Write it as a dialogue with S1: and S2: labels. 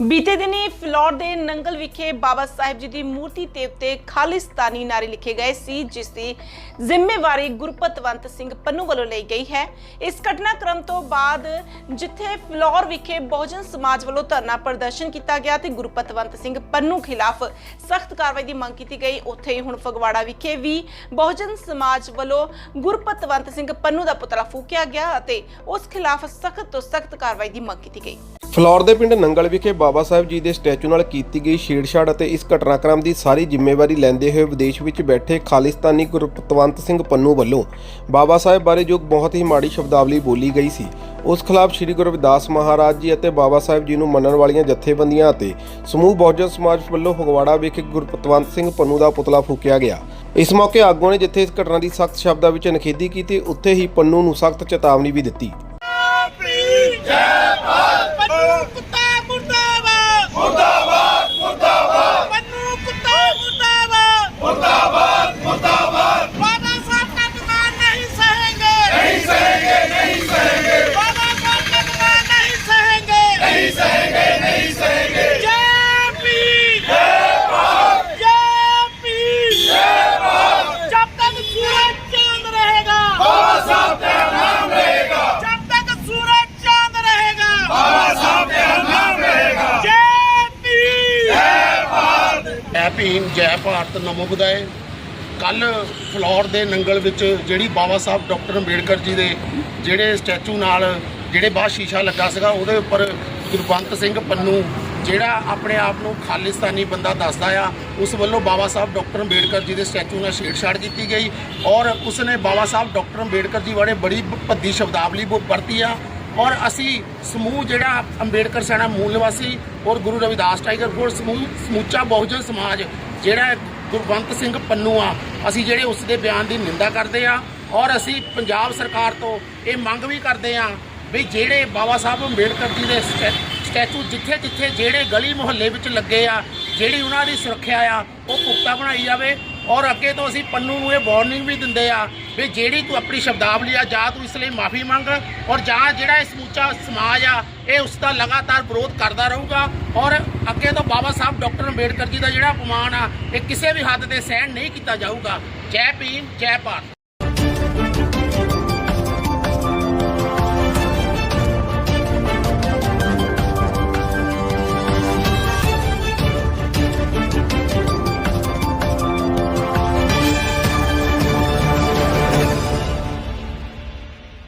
S1: ਬੀਤੇ ਦਿਨੀ ਫਲੋਰ ਦੇ ਨੰਗਲ ਵਿਖੇ ਬਾਬਾ ਸਾਹਿਬ ਜੀ ਦੀ ਮੂਰਤੀ ਤੇ ਉੱਤੇ ਖਾਲਿਸਤਾਨੀ ਨਾਰੇ ਲਿਖੇ ਗਏ ਸੀ, ਜਿਸ ਦੀ ਜ਼ਿੰਮੇਵਾਰੀ ਗੁਰਪਤਵੰਤ ਸਿੰਘ ਪੰਨੂ ਵੱਲੋਂ ਲਈ ਗਈ ਹੈ। ਇਸ ਘਟਨਾਕ੍ਰਮ ਤੋਂ ਬਾਅਦ ਜਿੱਥੇ ਫਲੋਰ ਵਿਖੇ ਬਹੁਜਨ ਸਮਾਜ ਵੱਲੋਂ ਧਰਨਾ ਪ੍ਰਦਰਸ਼ਨ ਕੀਤਾ ਗਿਆ ਤੇ ਗੁਰਪਤਵੰਤ ਸਿੰਘ ਪੰਨੂ ਖਿਲਾਫ ਸਖਤ ਕਾਰਵਾਈ ਦੀ ਮੰਗ ਕੀਤੀ ਗਈ, ਉੱਥੇ ਹੀ ਹੁਣ ਫਗਵਾੜਾ ਵਿਖੇ ਵੀ ਬਹੁਜਨ ਸਮਾਜ ਵੱਲੋਂ ਗੁਰਪਤਵੰਤ ਸਿੰਘ ਪੰਨੂ ਦਾ ਪੁਤਲਾ ਫੂਕਿਆ ਗਿਆ ਅਤੇ ਉਸ ਖਿਲਾਫ ਸਖਤ ਤੋਂ ਸਖਤ ਕਾਰਵਾਈ ਦੀ ਮੰਗ ਕੀਤੀ ਗਈ।
S2: ਫਲੌਰ ਦੇ ਪਿੰਡ ਨੰਗਲ ਵਿਖੇ ਬਾਬਾ ਸਾਹਿਬ ਜੀ ਦੇ ਸਟੈਚੂ ਨਾਲ ਕੀਤੀ ਗਈ ਛੇੜਛਾੜ ਅਤੇ ਇਸ ਘਟਨਾਕ੍ਰਮ ਦੀ ਸਾਰੀ ਜ਼ਿੰਮੇਵਾਰੀ ਲੈਂਦੇ ਹੋਏ ਵਿਦੇਸ਼ ਵਿੱਚ ਬੈਠੇ ਖਾਲਿਸਤਾਨੀ ਗੁਰਪਤਵੰਤ ਸਿੰਘ ਪੰਨੂ ਵੱਲੋਂ ਬਾਬਾ ਸਾਹਿਬ ਬਾਰੇ ਜੋ ਬਹੁਤ ਹੀ ਮਾੜੀ ਸ਼ਬਦਾਵਲੀ ਬੋਲੀ ਗਈ ਸੀ, ਉਸ ਖਿਲਾਫ ਸ੍ਰੀ ਗੁਰੂ ਰਵਿਦਾਸ ਮਹਾਰਾਜ ਜੀ ਅਤੇ ਬਾਬਾ ਸਾਹਿਬ ਜੀ ਨੂੰ ਮੰਨਣ ਵਾਲੀਆਂ ਜਥੇਬੰਦੀਆਂ ਅਤੇ ਸਮੂਹ ਬਹੁਜਨ ਸਮਾਜ ਵੱਲੋਂ ਫਗਵਾੜਾ ਵਿਖੇ ਗੁਰਪਤਵੰਤ ਸਿੰਘ ਪੰਨੂ ਦਾ ਪੁਤਲਾ ਫੂਕਿਆ ਗਿਆ। ਇਸ ਮੌਕੇ ਆਗੂਆਂ ਨੇ ਜਿੱਥੇ ਇਸ ਘਟਨਾ ਦੀ ਸਖਤ ਸ਼ਬਦਾਂ ਵਿੱਚ ਨਿਖੇਧੀ ਕੀਤੀ, ਉੱਥੇ ਹੀ ਪੰਨੂ ਨੂੰ ਸਖਤ ਚੇਤਾਵਨੀ ਵੀ ਦਿੱਤੀ।
S3: ਜੈ ਭੀਮ, ਜੈ ਭਾਰਤ, ਨਮੋ ਬੁਦਾਏ ਕੱਲ ਫਲੋਰ ਦੇ ਨੰਗਲ ਵਿੱਚ ਜਿਹੜੀ ਬਾਬਾ ਸਾਹਿਬ ਡਾਕਟਰ ਅੰਬੇਡਕਰ ਜੀ ਦੇ ਜਿਹੜੇ ਸਟੈਚੂ ਨਾਲ ਜਿਹੜੇ ਬਾਹਰ ਸ਼ੀਸ਼ਾ ਲੱਗਾ ਸੀਗਾ, ਉਹਦੇ ਉੱਪਰ ਗੁਰਬੰਤ ਸਿੰਘ ਪੰਨੂ, ਜਿਹੜਾ ਆਪਣੇ ਆਪ ਨੂੰ ਖਾਲਿਸਤਾਨੀ ਬੰਦਾ ਦੱਸਦਾ ਆ, ਉਸ ਵੱਲੋਂ ਬਾਬਾ ਸਾਹਿਬ ਡਾਕਟਰ ਅੰਬੇਡਕਰ ਜੀ ਦੇ ਸਟੈਚੂ ਨਾਲ ਛੇੜਛਾੜ ਕੀਤੀ ਗਈ ਔਰ ਉਸਨੇ ਬਾਬਾ ਸਾਹਿਬ ਡਾਕਟਰ ਅੰਬੇਡਕਰ ਜੀ ਬਾਰੇ ਬੜੀ ਭੱਦੀ ਸ਼ਬਦਾਵਲੀ ਬ- ਵਰਤੀ ਆ। ਔਰ ਅਸੀਂ ਸਮੂਹ ਜਿਹੜਾ ਅੰਬੇਡਕਰ ਸੈਨਾ ਮੂਲ ਨਿਵਾਸੀ ਔਰ ਗੁਰੂ ਰਵਿਦਾਸ ਟਾਈਗਰ ਫੋਰਸ ਸਮੂਹ, ਸਮੁੱਚਾ ਬਹੁਜਨ ਸਮਾਜ ਜਿਹੜਾ ਗੁਰਵੰਤ ਸਿੰਘ ਪੰਨੂ ਆ, ਅਸੀਂ ਜਿਹੜੇ ਉਸ ਦੇ ਬਿਆਨ ਦੀ ਨਿੰਦਾ ਕਰਦੇ ਆ ਔਰ ਅਸੀਂ ਪੰਜਾਬ ਸਰਕਾਰ ਤੋਂ ਇਹ ਮੰਗ ਵੀ ਕਰਦੇ ਆ ਵੀ ਜਿਹੜੇ ਬਾਬਾ ਸਾਹਿਬ ਅੰਬੇਡਕਰ ਜੀ ਦੇ ਸਟੈ- ਸਟੈਚੂ ਜਿੱਥੇ ਜਿੱਥੇ ਜਿਹੜੇ ਗਲੀ ਮੁਹੱਲੇ ਵਿੱਚ ਲੱਗੇ ਆ, ਜਿਹੜੀ ਉਹਨਾਂ ਦੀ ਸੁਰੱਖਿਆ ਆ, ਉਹ ਪੁਖਤਾ ਬਣਾਈ ਜਾਵੇ ਔਰ ਅੱਗੇ ਤੋਂ ਅਸੀਂ ਪੰਨੂ ਨੂੰ ਇਹ ਵਾਰਨਿੰਗ ਵੀ ਦਿੰਦੇ ਆ ਵੀ ਜਿਹੜੀ ਤੂੰ ਆਪਣੀ ਸ਼ਬਦਾਵਲੀ ਆ, ਜਾਂ ਤੂੰ ਇਸ ਲਈ ਮਾਫੀ ਮੰਗ ਔਰ ਜਾਂ ਜਿਹੜਾ ਇਹ ਸਮੂਚਾ ਸਮਾਜ ਆ, ਇਹ ਉਸ ਦਾ ਲਗਾਤਾਰ ਵਿਰੋਧ ਕਰਦਾ ਰਹੂਗਾ ਔਰ ਅੱਗੇ ਤੋਂ ਬਾਬਾ ਸਾਹਿਬ ਡਾਕਟਰ ਅੰਬੇਡਕਰ ਜੀ ਦਾ ਜਿਹੜਾ ਅਪਮਾਨ ਆ, ਇਹ ਕਿਸੇ ਵੀ ਹੱਦ ਤੇ ਸਹਿਣ ਨਹੀਂ ਕੀਤਾ ਜਾਊਗਾ। ਜੈ ਭੀਮ, ਜੈ ਭਾਰਤ।